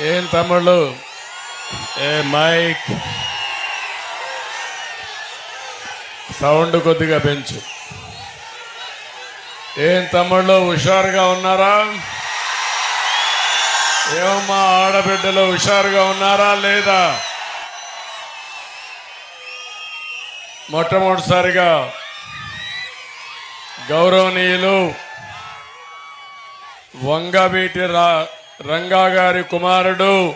ఏం తమ్ముళ్ళు? ఏ mic? Sound కొద్దిగా పెంచు. ఏం తమ్ముళ్ళు హుషారుగా ఉన్నారా? ఏమమ్మా ఆడబిడ్డలు హుషారుగా ఉన్నారా లేదా? మొట్టమొదటిసారిగా గౌరవనీయులు వంగవీటి రా రంగా గారి కుమారుడు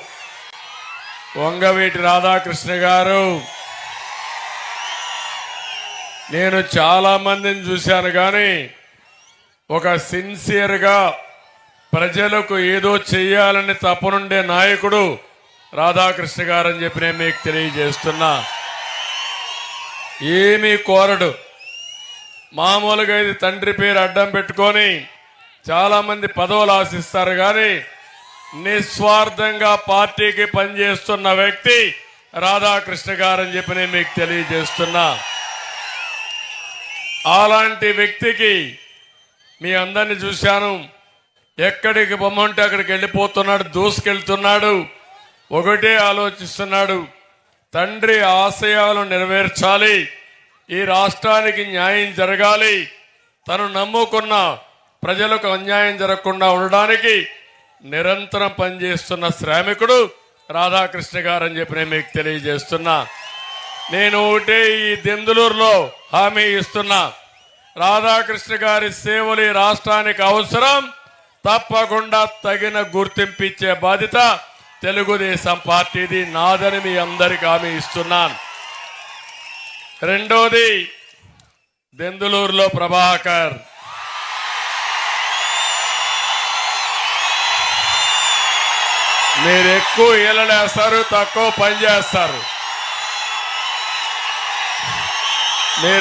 వంగవీటి రాధాకృష్ణ గారు. నేను చాలా మందిని చూశాను కానీ ఒక సిన్సియర్గా ప్రజలకు ఏదో చెయ్యాలని తపనుండే నాయకుడు రాధాకృష్ణ గారు అని చెప్పి నేను మీకు తెలియజేస్తున్నా. ఏమీ కోరడు. మామూలుగా ఇది తండ్రి పేరు అడ్డం పెట్టుకొని చాలామంది పదవులు ఆశిస్తారు కానీ నిస్వార్థంగా పార్టీకి పనిచేస్తున్న వ్యక్తి రాధాకృష్ణ గారని చెప్పి నేను మీకు తెలియజేస్తున్నా. అలాంటి వ్యక్తికి మీ అందరిని చూశాను. ఎక్కడికి బొమ్మంటే అక్కడికి వెళ్ళిపోతున్నాడు దూసుకెళ్తున్నాడు ఒకటే ఆలోచిస్తున్నాడు. తండ్రి ఆశయాలు నెరవేర్చాలి ఈ రాష్ట్రానికి న్యాయం జరగాలి తను నమ్ముకున్న ప్రజలకు అన్యాయం జరగకుండా ఉండడానికి నిరంతరం పనిచేస్తున్న శ్రామికుడు రాధాకృష్ణ గారు అని చెప్పి నేను మీకు తెలియజేస్తున్నా. నేను ఒకటే ఈ దెందులూరులో హామీ ఇస్తున్నా. రాధాకృష్ణ గారి సేవలు ఈ రాష్ట్రానికి అవసరం. తప్పకుండా తగిన గుర్తింపు ఇచ్చే బాధ్యత తెలుగుదేశం పార్టీది నాదని మీ అందరికి హామీ ఇస్తున్నాను. రెండోది దెందులూరులో ప్రభాకర్. మీరు ఎక్కువ ఈలలేస్తారు తక్కువ పని చేస్తారు.